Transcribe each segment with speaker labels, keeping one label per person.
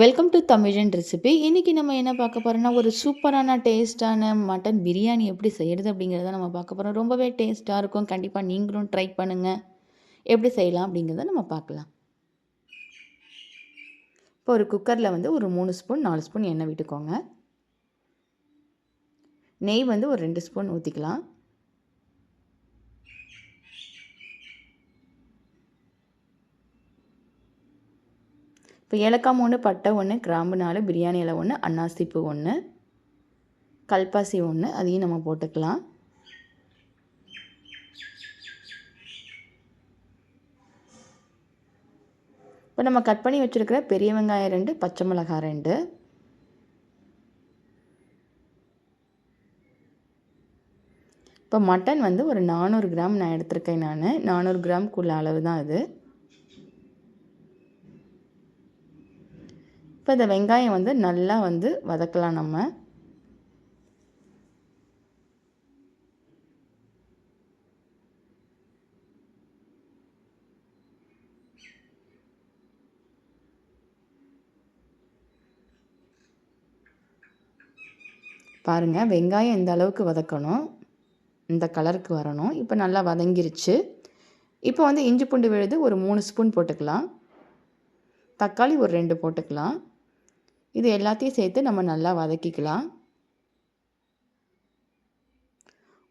Speaker 1: Welcome to தமிழன் recipe இன்றைக்கி நம்ம என்ன பார்க்க போகிறோம்னா ஒரு சூப்பரான டேஸ்ட்டான மட்டன் பிரியாணி எப்படி செய்கிறது அப்படிங்கிறத நம்ம பார்க்க போகிறோம் ரொம்பவே டேஸ்ட்டாக இருக்கும். கண்டிப்பாக நீங்களும் ட்ரை பண்ணுங்கள் எப்படி செய்யலாம் அப்படிங்கிறத நம்ம பார்க்கலாம். இப்போ ஒரு குக்கரில் வந்து ஒரு மூணு ஸ்பூன் நாலு ஸ்பூன் எண்ணெய் விட்டுக்கோங்க. நெய் வந்து ஒரு ரெண்டு ஸ்பூன் ஊற்றிக்கலாம் இப்போ ஏலக்காய் ஒன்று பட்டை ஒன்று கிராம்பு நாலு பிரியாணி இலை ஒன்று அன்னாசிப்பு ஒன்று கல்பாசி ஒன்று அதையும் நம்ம போட்டுக்கலாம். இப்போ நம்ம கட் பண்ணி வச்சுருக்கிற பெரிய வெங்காயம் ரெண்டு பச்சை மிளகாய் ரெண்டு. இப்போ மட்டன் வந்து ஒரு நானூறு கிராம் நான் எடுத்திருக்கேன் நான். நானூறு கிராம்க்குள்ள அளவு தான் அது இப்போ இந்த வெங்காயம் வந்து நல்லா வந்து வதக்கலாம் நம்ம. பாருங்கள் வெங்காயம் இந்த அளவுக்கு வதக்கணும். இந்த கலருக்கு வரணும். இப்போ நல்லா வதங்கிருச்சு. இப்போ வந்து இஞ்சி பூண்டு விழுது ஒரு மூணு ஸ்பூன் போட்டுக்கலாம். தக்காளி ஒரு ரெண்டு போட்டுக்கலாம். இது எல்லாத்தையும் சேர்த்து நம்ம நல்லா வதக்கிக்கலாம்.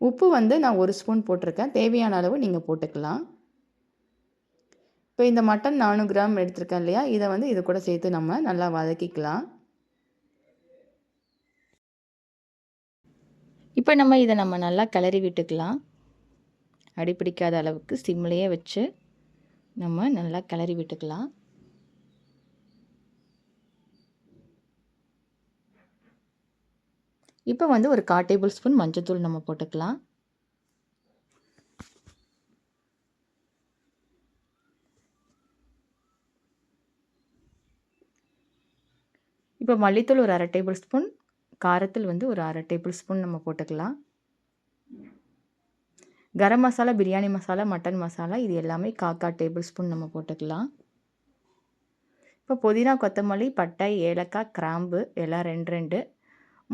Speaker 1: உப்பு வந்து நான் ஒரு ஸ்பூன் போட்டிருக்கேன். தேவையான அளவு நீங்கள் போட்டுக்கலாம். இப்போ இந்த மட்டன் நானூறு கிராம் எடுத்திருக்கேன் இல்லையா? இதை வந்து இது கூட சேர்த்து நம்ம நல்லா வதக்கிக்கலாம். இப்போ நம்ம இதை நம்ம நல்லா கிளறி விட்டுக்கலாம். அடிப்பிடிக்காத அளவுக்கு சிம்லேயே வச்சு நம்ம நல்லா கிளறி விட்டுக்கலாம். இப்போ வந்து ஒரு கால் டேபிள் ஸ்பூன் மஞ்சத்தூள் நம்ம போட்டுக்கலாம். இப்போ மல்லித்தூள் ஒரு அரை டேபிள் ஸ்பூன் காரத்தில் வந்து ஒரு அரை டேபிள் ஸ்பூன் நம்ம போட்டுக்கலாம். கரம் மசாலா பிரியாணி மசாலா மட்டன் மசாலா இது எல்லாமே காக்கா டேபிள் ஸ்பூன் நம்ம போட்டுக்கலாம். இப்போ புதினா கொத்தமல்லி பட்டை ஏலக்காய் கிராம்பு எல்லாம் ரெண்டு ரெண்டு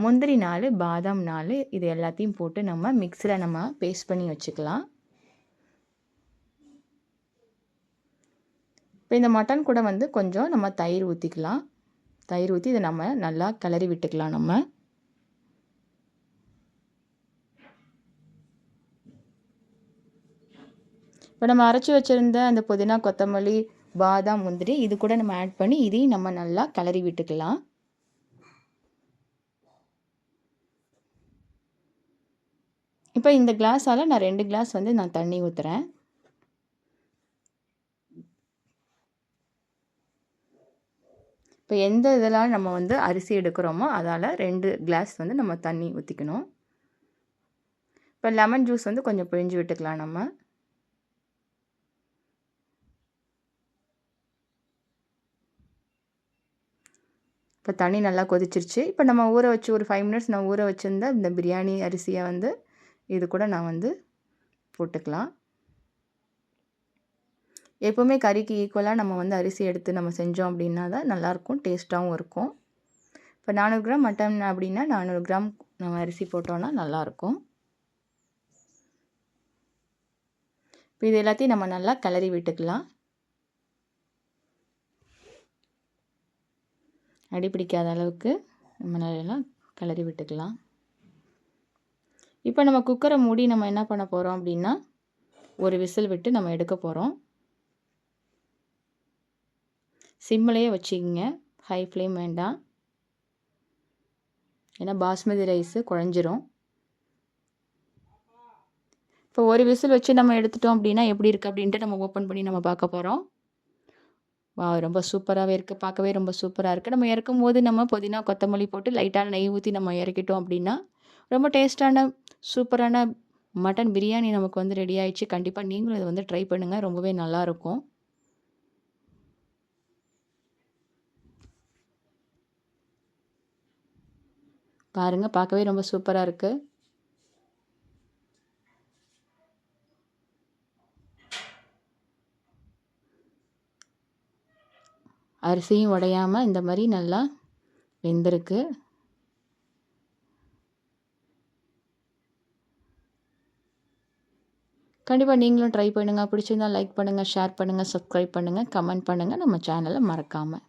Speaker 1: முந்திரி நாலு பாதாம் நாலு இது எல்லாத்தையும் போட்டு நம்ம மிக்ஸியில் நம்ம பேஸ்ட் பண்ணி வச்சுக்கலாம். இப்போ இந்த மட்டன் கூட வந்து கொஞ்சம் நம்ம தயிர் ஊற்றிக்கலாம் தயிர் ஊற்றி இதை நம்ம நல்லா கிளறி விட்டுக்கலாம் நம்ம. இப்போ நம்ம அரைச்சி வச்சுருந்த அந்த புதினா கொத்தமல்லி பாதாம் முந்திரி இது கூட நம்ம ஆட் பண்ணி இதையும் நம்ம நல்லா கிளறி விட்டுக்கலாம். இப்போ இந்த கிளாஸால் நான் ரெண்டு கிளாஸ் வந்து நான் தண்ணி ஊற்றுறேன் இப்போ எந்த இதெல்லாம் நம்ம வந்து அரிசி எடுக்கிறோமோ அதால் ரெண்டு கிளாஸ் வந்து நம்ம தண்ணி ஊற்றிக்கணும் இப்போ லெமன் ஜூஸ் வந்து கொஞ்சம் பிழிஞ்சு விட்டுக்கலாம் நம்ம. இப்போ தண்ணி நல்லா கொதிச்சிருச்சு. இப்போ நம்ம ஊற வச்சு ஒரு ஃபைவ் மினிட்ஸ் நான் ஊற வச்சுருந்த இந்த பிரியாணி அரிசியை வந்து இது கூட நான் வந்து போட்டுக்கலாம். எப்போவுமே கறிக்கு ஈக்குவலாக நம்ம வந்து அரிசி எடுத்து நம்ம செஞ்சோம் அப்படின்னா தான் நல்லாயிருக்கும் டேஸ்ட்டாகவும் இருக்கும். இப்போ நானூறு கிராம் மட்டன் அப்படின்னா நானூறு கிராம் நம்ம அரிசி போட்டோன்னா நல்லாயிருக்கும். இப்போ இது எல்லாத்தையும் நம்ம நல்லா கிளறி விட்டுக்கலாம். அடி பிடிக்காத அளவுக்கு நம்ம நல்லா கிளறி விட்டுக்கலாம். இப்போ நம்ம குக்கரை மூடி நம்ம என்ன பண்ண போகிறோம் அப்படின்னா ஒரு விசில் விட்டு நம்ம எடுக்க போகிறோம் சிம்மிலையே வச்சுக்கிங்க. ஹை ஃப்ளேம் வேண்டாம். ஏன்னா பாஸ்மதி ரைஸு குழஞ்சிரும். இப்போ ஒரு விசில் வச்சு நம்ம எடுத்துட்டோம் அப்படின்னா எப்படி இருக்குது அப்படின்ட்டு நம்ம ஓப்பன் பண்ணி நம்ம பார்க்க போகிறோம் வா ரொம்ப சூப்பராகவே இருக்குது பார்க்கவே ரொம்ப சூப்பராக இருக்குது நம்ம இறக்கும் போது நம்ம புதினா கொத்தமல்லி போட்டு லைட்டாக நெய் ஊற்றி நம்ம இறக்கிட்டோம் அப்படின்னா ரொம்ப டேஸ்ட்டான சூப்பரான மட்டன் பிரியாணி நமக்கு வந்து ரெடி ஆயிடுச்சு. கண்டிப்பாக நீங்களும் இதை வந்து ட்ரை பண்ணுங்கள் ரொம்பவே நல்லாயிருக்கும். பாருங்கள் பார்க்கவே ரொம்ப சூப்பராக இருக்குது அரிசியும் உடையாமல் இந்த மாதிரி நல்லா வெந்திருக்கு. கண்டிப்பாக நீங்களும் ட்ரை பண்ணுங்கள் பிடிச்சிருந்தால் லைக் பண்ணுங்கள் ஷேர் பண்ணுங்கள் சப்ஸ்கிரைப் பண்ணுங்கள் கமெண்ட் பண்ணுங்கள் நம்ம சேனலை மறக்காமல்